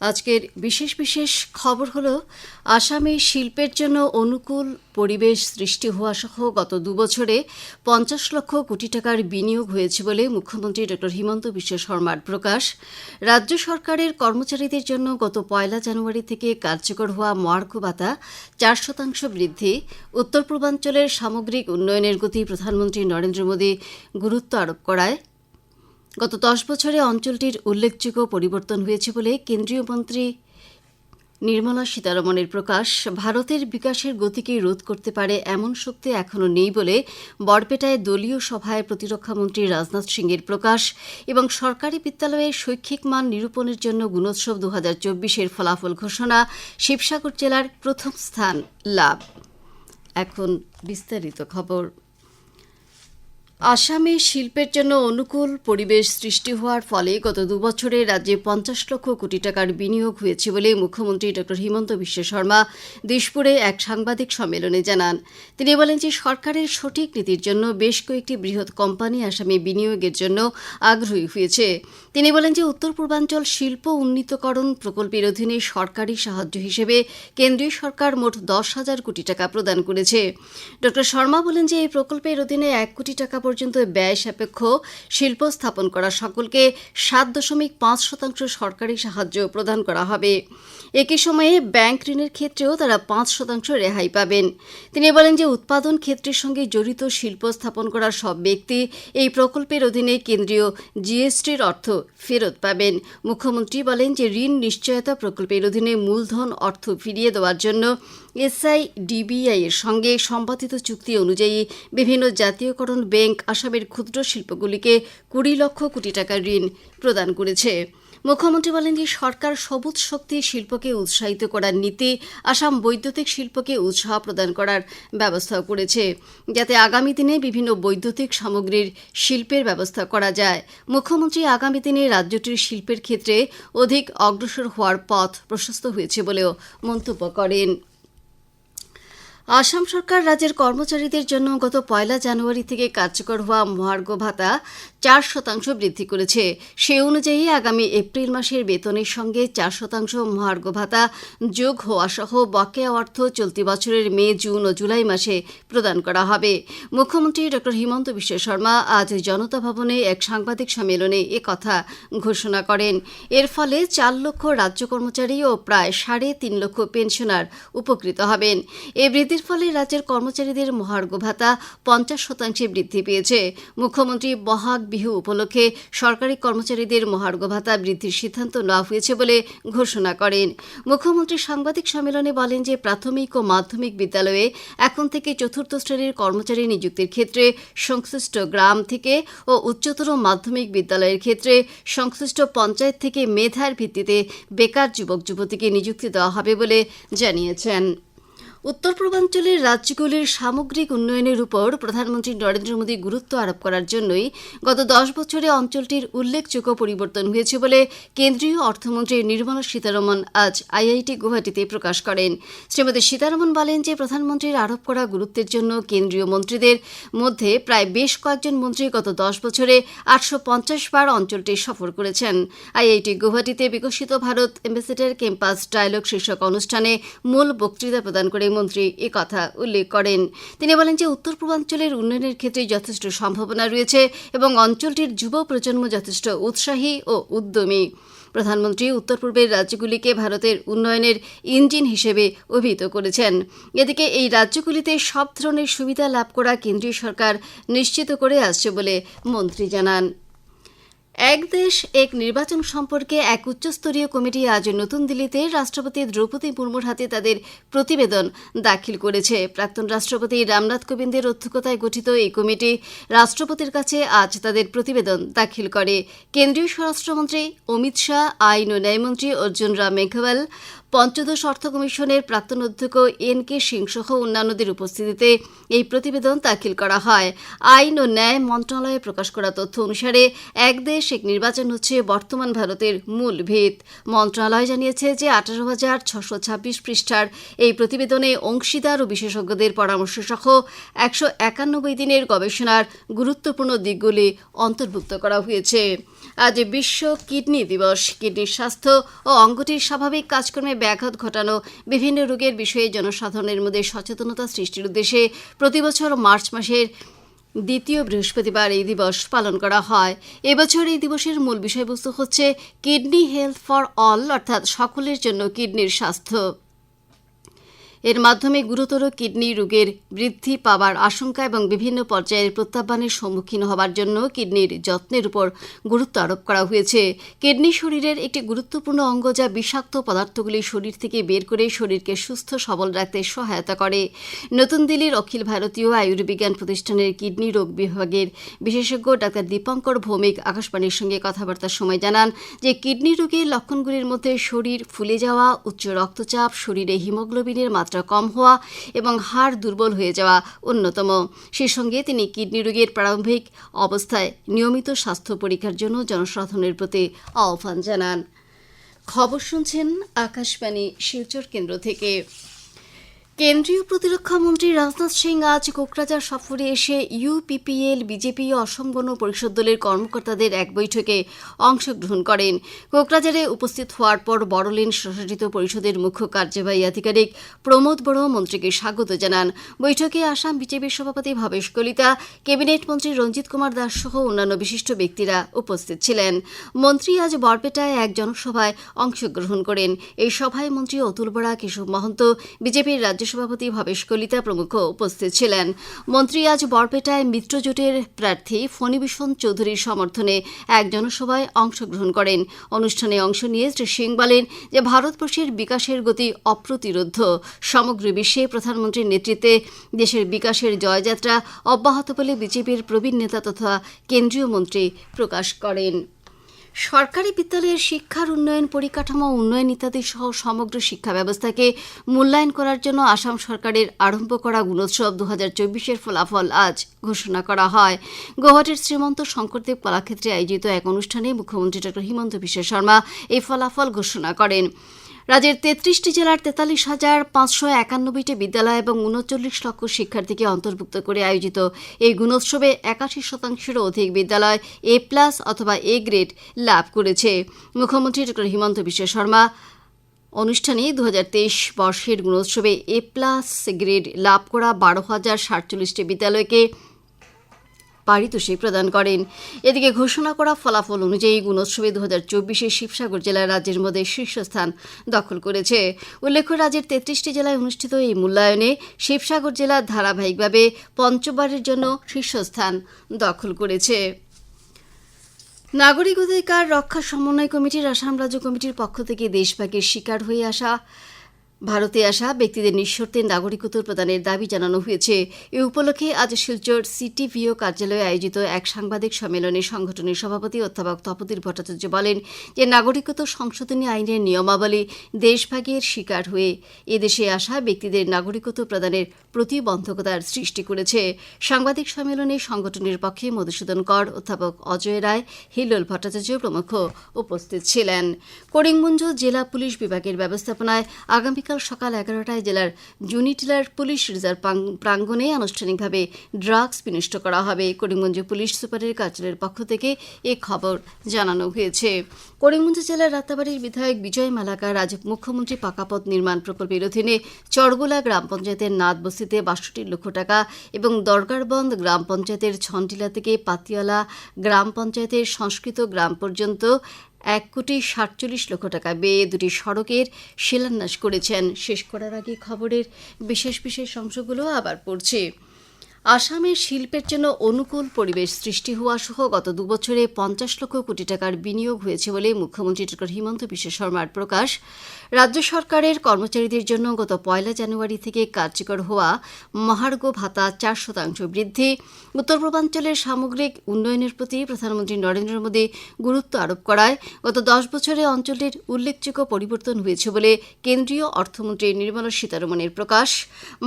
আজকের বিশেষ বিশেষ খবর হলো, আসামে শিল্পের জন্য অনুকূল পরিবেশ সৃষ্টি হওয়া সহ গত দুবছরে পঞ্চাশ লক্ষ কোটি টাকার বিনিয়োগ হয়েছে বলে মুখ্যমন্ত্রী ড হিমন্ত বিশ্ব শর্মার প্রকাশ। রাজ্য সরকারের কর্মচারীদের জন্য গত পয়লা জানুয়ারি থেকে কার্যকর হওয়া মহার্ঘ ভাতা চার শতাংশ বৃদ্ধি। উত্তর পূর্বাঞ্চলের সামগ্রিক উন্নয়নের গতি প্রধানমন্ত্রী নরেন্দ্র মোদী গুরুত্ব আরোপ করায়। গত দশ বছরে অঞ্চলটির উল্লেখযোগ্য পরিবর্তন হয়েছে বলে কেন্দ্রীয় মন্ত্রী নির্মলা সীতারমণের প্রকাশ, ভারতের বিকাশের গতিকে রোধ করতে পারে এমন শক্তি এখনও নেই বলে বরপেটায় দলীয় সভায় প্রতিরক্ষামন্ত্রী রাজনাথ সিংয়ের প্রকাশ এবং সরকারি বিদ্যালয়ে শৈক্ষিক মান নিরূপণের জন্য গুণোৎসব দু হাজার চব্বিশের ফলাফল ঘোষণা শিবসাগর জেলার প্রথম স্থান লাভ। এখন বিস্তারিত খবর। আসামে শিল্পের জন্য অনুকূল পরিবেশ সৃষ্টি হওয়ার ফলে গত দুবছরে রাজ্যে পঞ্চাশ লক্ষ কোটি টাকার বিনিয়োগ হয়েছে বলে মুখ্যমন্ত্রী ড হিমন্ত বিশ্ব শর্মা দিশপুরে এক সাংবাদিক সম্মেলনে জানান। তিনি বলেন যে সরকারের সঠিক নীতির জন্য বেশ কয়েকটি বৃহৎ কোম্পানি আসামে বিনিয়োগের জন্য আগ্রহী হয়েছে। তিনি বলেন যে উত্তর পূর্বাঞ্চল শিল্প উন্নীতকরণ প্রকল্পের অধীনে সরকারি সাহায্য হিসেবে কেন্দ্রীয় সরকার মোট দশ হাজার কোটি টাকা প্রদান করেছে। ড শর্মা বলেন যে এই প্রকল্পের অধীনে এক কোটি টাকা পর্যন্ত ব্যয় সাপেক্ষ শিল্প স্থাপন করা সকলকে সাত দশমিক পাঁচ শতাংশ সরকারি সাহায্য প্রদান করা হবে। একই সময়ে ব্যাংক ঋণের ক্ষেত্রেও তারা পাঁচ শতাংশ রেহাই পাবেন। তিনি বলেন যে উৎপাদন ক্ষেত্রের সঙ্গে জড়িত শিল্প স্থাপন করা সব ব্যক্তি এই প্রকল্পের অধীনে কেন্দ্রীয় জিএসটির অর্থ ফেরত পাবেন। মুখ্যমন্ত্রী বলেন যে, ঋণ নিশ্চয়তা প্রকল্পের অধীনে মূলধন অর্থ ফিরিয়ে দেওয়ার জন্য এসআই ডিবিআই এর সঙ্গে সম্পাদিত চুক্তি অনুযায়ী বিভিন্ন জাতীয়করণ ব্যাংক, আসামের ক্ষুদ্র শিল্পগুলিকে কুড়ি লক্ষ কোটি টাকার ঋণ প্রদান করেছে। মুখ্যমন্ত্রী বলেন যে সরকার সবুজ শক্তি শিল্পকে উৎসাহিত করার নীতি আসাম বৈদ্যুতিক শিল্পকে উৎসাহ প্রদান করার ব্যবস্থা করেছে। যাতে আগামী দিনে বিভিন্ন বৈদ্যুতিক সামগ্রীর শিল্পের ব্যবস্থা করা যায়। মুখ্যমন্ত্রী আগামী দিনে রাজ্যটির শিল্পের ক্ষেত্রে অধিক অগ্রসর হওয়ার পথ প্রশস্ত হয়েছে বলেও মন্তব্য করেন। আসাম সরকার রাজ্যের কর্মচারীদের জন্য গত পয়লা জানুয়ারি থেকে কার্যকর হওয়া মহার্ঘ ভাতা চার শতাংশ বৃদ্ধি করেছে। সে অনুযায়ী আগামী এপ্রিল মাসের বেতনের সঙ্গে চার শতাংশ মহার্ঘ ভাতা যোগ হওয়া সহ বকেয়া অর্থ চলতি বছরের মে, জুন ও জুলাই মাসে প্রদান করা হবে। মুখ্যমন্ত্রী ড. হিমন্ত বিশ্ব শর্মা আজ জনতা ভবনে এক সাংবাদিক সম্মেলনে কথা ঘোষণা করেন। এর ফলে চার লক্ষ রাজ্য কর্মচারী ও প্রায় সাড়ে তিন লক্ষ পেনশনার উপকৃত হবেন। এ বৃদ্ধি এর ফলে রাজ্যের কর্মচারীদের মহার্ঘ ভাতা পঞ্চাশ শতাংশে বৃদ্ধি পেয়েছে। মুখ্যমন্ত্রী বহাগ বিহু উপলক্ষে সরকারি কর্মচারীদের মহার্ঘ ভাতা বৃদ্ধির সিদ্ধান্ত নেওয়া হয়েছে বলে ঘোষণা করেন। মুখ্যমন্ত্রী সাংবাদিক সম্মেলনে বলেন যে, প্রাথমিক ও মাধ্যমিক বিদ্যালয়ে এখন থেকে চতুর্থ শ্রেণির কর্মচারী নিযুক্তির ক্ষেত্রে সংশ্লিষ্ট গ্রাম থেকে ও উচ্চতর মাধ্যমিক বিদ্যালয়ের ক্ষেত্রে সংশ্লিষ্ট পঞ্চায়েত থেকে মেধার ভিত্তিতে বেকার যুবক যুবতীকে নিযুক্তি দেওয়া হবে বলে জানিয়েছেন। উত্তর পূর্বাঞ্চলের রাজ্যগুলির সামগ্রিক উন্নয়নের উপর প্রধানমন্ত্রী নরেন্দ্র মোদী গুরুত্ব আরোপ করার জন্যই গত দশ বছরে অঞ্চলটির উল্লেখযোগ্য পরিবর্তন হয়েছে বলে কেন্দ্রীয় অর্থমন্ত্রী নির্মলা সীতারমন আজ আইআইটি গুয়াহাটিতে প্রকাশ করেন। শ্রীমতী সীতারমন বলেন যে, প্রধানমন্ত্রীর আরোপ করা গুরুত্বের জন্য কেন্দ্রীয় মন্ত্রীদের মধ্যে প্রায় বেশ কয়েকজন মন্ত্রী গত দশ বছরে আটশো পঞ্চাশ বার অঞ্চলটি সফর করেছেন। আইআইটি গুয়াহাটিতে বিকশিত ভারত এম্বাসেডার ক্যাম্পাস ডায়ালগ শীর্ষক অনুষ্ঠানে মূল বক্তৃতা প্রদান করে মন্ত্রী কথা উল্লেখ করেন। তিনি বলেন যে উত্তর পূর্বাঞ্চলের উন্নয়নের ক্ষেত্রে যথেষ্ট সম্ভাবনা রয়েছে এবং অঞ্চলটির যুব প্রজন্ম যথেষ্ট উৎসাহী ও উদ্যমী। প্রধানমন্ত্রী উত্তর পূর্বের রাজ্যগুলিকে ভারতের উন্নয়নের ইঞ্জিন হিসেবে অভিহিত করেছেন। এদিকে এই রাজ্যগুলিতে সব ধরনের সুবিধা লাভ করা কেন্দ্রীয় সরকার নিশ্চিত করে আসছে বলে মন্ত্রী জানান। এক দেশ, এক নির্বাচন সম্পর্কে এক উচ্চস্তরীয় কমিটি আজ নতুন দিল্লিতে রাষ্ট্রপতি দ্রৌপদী মুর্মুর হাতে তাদের প্রতিবেদন দাখিল করেছে। প্রাক্তন রাষ্ট্রপতি রামনাথ কোবিন্দের অধ্যক্ষতায় গঠিত এই কমিটি রাষ্ট্রপতির কাছে আজ তাদের প্রতিবেদন দাখিল করে। কেন্দ্রীয় স্বরাষ্ট্রমন্ত্রী অমিত শাহ, আইন ও ন্যায়মন্ত্রী অর্জুন রাম মেঘওয়াল পঞ্চদশ অর্থ কমিশনের প্রাক্তন অধ্যক্ষ এন কে সিং সহ অন্যান্যদের উপস্থিতিতে এই প্রতিবেদন দাখিল করা হয়। আইন ও ন্যায় মন্ত্রণালয়ে প্রকাশ করা তথ্য অনুসারে এক দেশ, এক নির্বাচন হচ্ছে বর্তমান ভারতের মূল ভিত। মন্ত্রণালয় জানিয়েছে যে আঠারো হাজার ছশো ছাব্বিশ পৃষ্ঠার এই প্রতিবেদনে অংশীদার ও বিশেষজ্ঞদের পরামর্শ সহ একশো একানব্বই দিনের গবেষণার গুরুত্বপূর্ণ দিকগুলি অন্তর্ভুক্ত করা হয়েছে। আজ বিশ্ব কিডনি দিবস। কিডনির স্বাস্থ্য ও অঙ্গটির স্বাভাবিক কাজকর্মে ব্যাঘাত ঘটানো বিভিন্ন রোগের বিষয়ে জনসাধারণের মধ্যে সচেতনতা সৃষ্টির উদ্দেশ্যে প্রতিবছর মার্চ মাসের দ্বিতীয় বৃহস্পতিবার এই দিবস পালন করা হয়। এবছর এই দিবসের মূল বিষয়বস্তু হচ্ছে কিডনি হেলথ ফর অল, অর্থাৎ সকলের জন্য কিডনির স্বাস্থ্য। এর মাধ্যমে গুরুতর কিডনি রোগের বৃদ্ধি পাওয়ার আশঙ্কা এবং বিভিন্ন পর্যায়ের প্রত্যাহ্বানের সম্মুখীন হওয়ার জন্য কিডনির যত্নের উপর গুরুত্ব আরোপ করা হয়েছে। কিডনি শরীরের একটি গুরুত্বপূর্ণ অঙ্গ যা বিষাক্ত পদার্থগুলি শরীর থেকে বের করে শরীরকে সুস্থ, সবল রাখতে সহায়তা করে। নতুন দিল্লির অখিল ভারতীয় আয়ুর্বিজ্ঞান প্রতিষ্ঠানের কিডনি রোগ বিভাগের বিশেষজ্ঞ ডাক্তার দীপঙ্কর ভৌমিক আকাশবাণীর সঙ্গে কথাবার্তার সময় জানান যে, কিডনি রোগের লক্ষণগুলির মধ্যে শরীর ফুলে যাওয়া, উচ্চ রক্তচাপ, শরীরে হিমোগ্লোবিনের মাত্রা কম হওয়া এবং হাড় দুর্বল হয়ে যাওয়া অন্যতম। সেই সঙ্গে তিনি কিডনি রোগের প্রারম্ভিক অবস্থায় নিয়মিত স্বাস্থ্য পরীক্ষার জন্য জনসাধারণের প্রতি আহ্বান জানান। খবর শুনছেন আকাশবাণী শিলচর কেন্দ্র থেকে। কেন্দ্রীয় প্রতিরক্ষা মন্ত্রী রাজনাথ সিং আজ কোকরাঝার সফরে এসে ইউপিপিএল বিজেপি অসম গণ পরিষদ দলের কর্মকর্তাদের এক বৈঠকে অংশগ্রহণ করেন। কোকরাঝারে উপস্থিত হওয়ার পর বড়লেন স্বশাসিত পরিষদের মুখ্য কার্যবাহী আধিকারিক প্রমোদ বড় মন্ত্রীকে স্বাগত জানান। বৈঠকে আসাম বিজেপির সভাপতি ভবেশ কলিতা, ক্যাবিনেট মন্ত্রী রঞ্জিত কুমার দাস সহ অন্যান্য বিশিষ্ট ব্যক্তিরা উপস্থিত ছিলেন। মন্ত্রী আজ বরপেটায় এক জনসভায় অংশগ্রহণ করেন। এই সভায় মন্ত্রী অতুল বরা কেশব মহন্ত বিজেপির রাজ্য সভাপতি ভবেশ কলিতা প্রমুখ উপস্থিত ছিলেন। মন্ত্রী আজ বরপেটায় মিত্রজোটের প্রার্থী ফণিভূষণ চৌধুরীর সমর্থনে এক জনসভায় অংশগ্রহণ করেন। অনুষ্ঠানে অংশ নিয়ে শ্রী সিং বলেন যে ভারতবর্ষের বিকাশের গতি অপ্রতিরোধ্য সমগ্র বিশ্বে প্রধানমন্ত্রীর নেতৃত্বে দেশের বিকাশের জয়যাত্রা অব্যাহত বলে বিজেপির প্রবীণ নেতা তথা কেন্দ্রীয় মন্ত্রী প্রকাশ করেন। সরকারি বিদ্যালয়ের শিক্ষার উন্নয়ন পরিকাঠামো উন্নয়ন ইত্যাদি সহ সমগ্র শিক্ষা ব্যবস্থাকে মূল্যায়ন করার জন্য আসাম সরকারের আরম্ভ করা গুণোৎসব দু হাজার চব্বিশের ফলাফল আজ ঘোষণা করা হয়। গৌহাটির শ্রীমন্ত শঙ্করদেব কলাক্ষেত্রে আয়োজিত এক অনুষ্ঠানে মুখ্যমন্ত্রী ডক্টর হিমন্ত বিশ্ব শর্মা এই ফলাফল ঘোষণা করেন। রাজ্যের তেত্রিশটি জেলার তেতাল্লিশ হাজার পাঁচশো একানব্বইটি বিদ্যালয় এবং উনচল্লিশ লক্ষ শিক্ষার্থীকে অন্তর্ভুক্ত করে আয়োজিত এই গুণোৎসবে একাশি শতাংশেরও অধিক বিদ্যালয় এ প্লাস অথবা এ গ্রেড লাভ করেছে। মুখ্যমন্ত্রী ডক্টর হিমন্ত বিশ্ব শর্মা অনুষ্ঠানে দু হাজার তেইশ বর্ষের গুণোৎসবে এ প্লাস গ্রেড লাভ করা বারো হাজার সাতচল্লিশটি বিদ্যালয়কে পারিতোষিক প্রদান করেন। এদিকে ঘোষণা করা ফলাফল অনুযায়ী গুণোৎসবে দু হাজার চব্বিশে শিবসাগর জেলা রাজ্যের মধ্যে শীর্ষস্থান দখল করেছে। উল্লেখ্য, রাজ্যের তেত্রিশটি জেলায় অনুষ্ঠিত এই মূল্যায়নে শিবসাগর জেলা ধারাবাহিকভাবে পঞ্চবারের জন্য শীর্ষস্থান দখল করেছে। নাগরিক অধিকার রক্ষা সমন্বয় কমিটির আসাম রাজ্য কমিটির পক্ষ থেকে দেশভাগের শিকার হয়ে আসা ভারতে আসা ব্যক্তিদের নিঃশর্তে নাগরিকত্ব প্রদানের দাবি জানানো হয়েছে। এ উপলক্ষে আজ শিলচর সিটিভিও কার্যালয়ে আয়োজিত এক সাংবাদিক সম্মেলনে সংগঠনের সভাপতি অধ্যাপক তপদীর ভট্টাচার্য বলেন যে, নাগরিকত্ব সংশোধনী আইনের নিয়মাবলী দেশভাগের শিকার হয়ে এদেশে আসা ব্যক্তিদের নাগরিকত্ব প্রদানের প্রতিবন্ধকতার সৃষ্টি করেছে। সাংবাদিক সম্মেলনে সংগঠনের পক্ষে মধুসূদন কর, অধ্যাপক অজয় রায় হিলোল ভট্টাচার্য প্রমুখ উপস্থিত ছিলেন। করিমগঞ্জ জেলা পুলিশ বিভাগের ব্যবস্থাপনায় আগামী আগামীকাল সকাল এগারোটায় জেলার জুনিটিলার পুলিশ রিজার্ভ প্রাঙ্গণে আনুষ্ঠানিকভাবে ড্রাগস বিনষ্ট করা হবে। করিমগঞ্জ পুলিশ সুপারের কার্যালয়ের পক্ষ থেকে এ খবর জানানো হয়েছে। করিমগঞ্জ জেলার রাতাবাড়ির বিধায়ক বিজয় মালাকার আজ মুখ্যমন্ত্রী পাকাপথ নির্মাণ প্রকল্পের অধীনে চরগোলা গ্রাম পঞ্চায়েতের নাদ বস্তিতে বাষট্টি লক্ষ টাকা এবং দরগারবন্দ গ্রাম পঞ্চায়েতের ছনটিলা থেকে পাতিয়ালা গ্রাম পঞ্চায়েতের সংস্কৃত গ্রাম পর্যন্ত এক কোটি সাতচল্লিশ লক্ষ টাকা ব্যয়ে দুটি সড়কের শিলান্যাস করেছেন। শেষ করার আগে খবরের বিশেষ বিশেষ অংশগুলো আবার পড়ছে। আসামের শিল্পের জন্য অনুকূল পরিবেশ সৃষ্টি হওয়া সহ গত দুবছরে পঞ্চাশ লক্ষ কোটি টাকার বিনিয়োগ হয়েছে বলে মুখ্যমন্ত্রী ড হিমন্ত বিশ্ব শর্মার প্রকাশ। রাজ্য সরকারের কর্মচারীদের জন্য গত পয়লা জানুয়ারি থেকে কার্যকর হওয়া মহার্ঘ ভাতা চার শতাংশ বৃদ্ধি। উত্তর পূর্বাঞ্চলের সামগ্রিক উন্নয়নের প্রতি প্রধানমন্ত্রী নরেন্দ্র মোদী গুরুত্ব আরোপ করায় গত দশ বছরে অঞ্চলটির উল্লেখযোগ্য পরিবর্তন হয়েছে বলে কেন্দ্রীয় অর্থমন্ত্রী নির্মলা সীতারমণের প্রকাশ।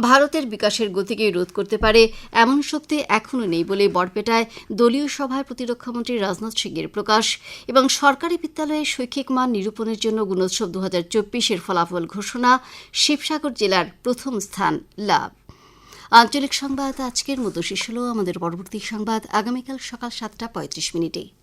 ভারতের বিকাশের গতিকে রোধ করতে পারে এমন শক্তি এখনও নেই বলে বরপেটায় দলীয় সভায় প্রতিরক্ষামন্ত্রী রাজনাথ সিংয়ের প্রকাশ এবং সরকারি বিদ্যালয়ে শৈক্ষিক মান নিরূপণের জন্য গুণোৎসব দু হাজার চব্বিশের ফলাফল ঘোষণা শিবসাগর জেলার প্রথম স্থান লাভ। আঞ্চলিক সংবাদ আজকের মতো। শেষ হল আমাদের পরবর্তী সংবাদ। আগামীকাল সকাল সাতটা পঁয়ত্রিশ মিনিটে।